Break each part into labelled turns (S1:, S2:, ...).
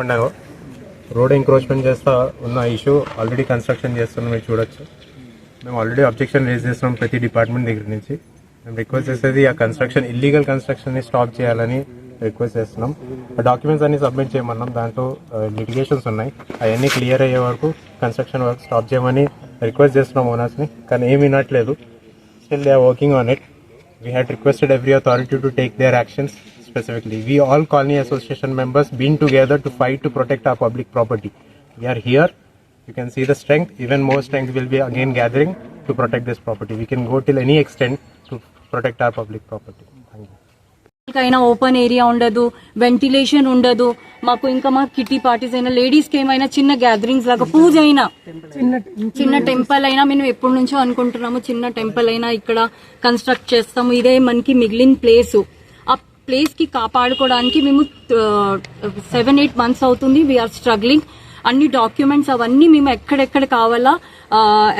S1: ఉండవు. Road encroachment చేస్తా ఉన్న ఇష్యూ ఆల్రెడీ కన్స్ట్రక్షన్ చేస్తున్నాం మీరు చూడొచ్చు. మేము ఆల్రెడీ అబ్జెక్షన్ రేజ్ చేస్తున్నాం ప్రతి డిపార్ట్మెంట్ దగ్గర నుంచి. మేము రిక్వెస్ట్ చేసేది ఆ కన్స్ట్రక్షన్ ఇల్లీగల్ కన్స్ట్రక్షన్ని స్టాప్ చేయాలని రిక్వెస్ట్ చేస్తున్నాం. ఆ డాక్యుమెంట్స్ అన్ని సబ్మిట్ చేయమన్నాం. దాంట్లో లిటిగేషన్స్ ఉన్నాయి. అవన్నీ క్లియర్ అయ్యే వరకు కన్స్ట్రక్షన్ వర్క్ స్టాప్ చేయమని రిక్వెస్ట్ చేస్తున్నాం ఓనర్స్ని కానీ ఏమి వినట్లేదు. Still they are working on it we had requested every authority to take their actions specifically. We all colony association members been together to fight to protect our public property. We are here. You can see the strength. Even more strength will be again gathering to protect this property. We can go till any extent to protect our public property. Thank you.
S2: అయినా open area ఉండదు ventilation ఉండదు మాకు ఇంకా మా kitty parties అయినా లేడీస్కి ఏమైనా చిన్న గ్యాదరింగ్స్ లాగా పూజ అయినా చిన్న టెంపుల్ అయినా మేము ఎప్పటి నుంచో అనుకుంటున్నాము చిన్న టెంపుల్ అయినా ఇక్కడ కన్స్ట్రక్ట్ చేస్తాము ఇదే మనకి మిగిలిన ప్లేస్ ఆ ప్లేస్కి కాపాడుకోవడానికి మేము సెవెన్ ఎయిట్ మంత్స్ అవుతుంది. వీఆర్ స్ట్రగ్లింగ్ అన్ని డాక్యుమెంట్స్ అవన్నీ మేము ఎక్కడెక్కడ కావాలా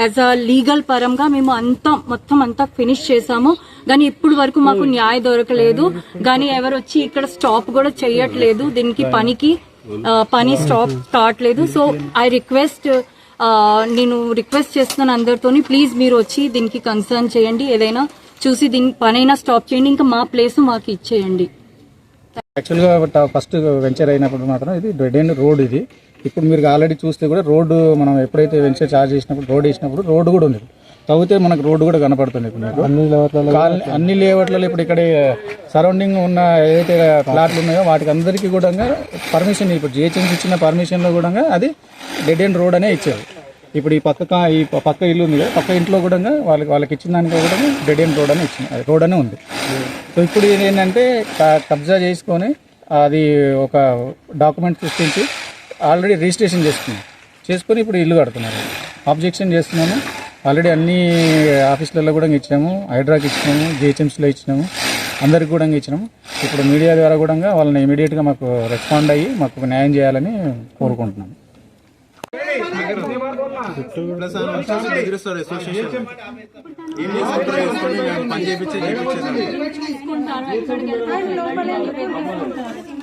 S2: యాజ్ అ లీగల్ పరంగా మేము అంతా మొత్తం అంతా ఫినిష్ చేసాము కానీ ఇప్పుడు వరకు మాకు న్యాయం దొరకలేదు. కానీ ఎవరు వచ్చి ఇక్కడ స్టాప్ కూడా చేయట్లేదు. దీనికి పనికి ఆ, పని స్టాప్ కావట్లేదు. సో ఐ రిక్వెస్ట్ నేను రిక్వెస్ట్ చేస్తున్నాను అందరితోని. ప్లీజ్ మీరు వచ్చి దీనికి కన్సర్న్ చేయండి. ఏదైనా చూసి దీని పనైనా స్టాప్ చేయండి ఇంకా మా ప్లేస్ మాకు ఇచ్చేయండి.
S3: యాక్చువల్గా ఫస్ట్ వెంచర్ అయినప్పుడు మాత్రం ఇది డెడ్ ఎండ్ రోడ్ ఇది. ఇప్పుడు మీరు ఆల్రెడీ చూస్తే కూడా రోడ్డు మనం ఎప్పుడైతే వెంచర్ చార్జ్ చేసినప్పుడు రోడ్ వేసినప్పుడు రోడ్డు కూడా ఉంది. తవ్వితే మనకు రోడ్డు కూడా కనపడుతుంది ఇప్పుడు మీకు. అన్ని లేఅవుట్లలో అన్ని లేఅవుట్లలో ఇప్పుడు ఇక్కడ సరౌండింగ్ ఉన్న ఏదైతే ప్లాట్లు ఉన్నాయో వాటికి అందరికీ కూడా పర్మిషన్ ఇప్పుడు జిహెచ్ఎంసీ ఇచ్చిన పర్మిషన్లో కూడా అది డెడ్ ఎండ్ రోడ్ అనే ఇచ్చారు. ఇప్పుడు ఈ పక్క ఈ పక్క ఇల్లు ఉంది కదా పక్క ఇంట్లో కూడా వాళ్ళకి వాళ్ళకి ఇచ్చిన దానికి కూడా డెడ్ ఎండ్ రోడ్ అని ఇచ్చింది రోడ్ అనే ఉంది. సో ఇప్పుడు ఇది ఏంటంటే కబ్జా చేసుకొని అది ఒక డాక్యుమెంట్ సృష్టించి ఆల్రెడీ రిజిస్ట్రేషన్ చేసుకున్నాం చేసుకొని ఇప్పుడు ఇల్లు కడుతున్నారు. ఆబ్జెక్షన్ చేస్తున్నాము. ఆల్రెడీ అన్ని ఆఫీసులలో కూడా ఇచ్చాము హైడ్రాకి ఇచ్చినాము. జిహెచ్ఎంసీలో ఇచ్చినాము. అందరికి కూడా ఇచ్చినాము. ఇప్పుడు మీడియా ద్వారా కూడా వాళ్ళని ఇమీడియట్గా మాకు రెస్పాండ్ అయ్యి మాకు న్యాయం చేయాలని కోరుకుంటున్నాము.
S2: వెళ్తారు? లోపలే నివేదిస్తారు.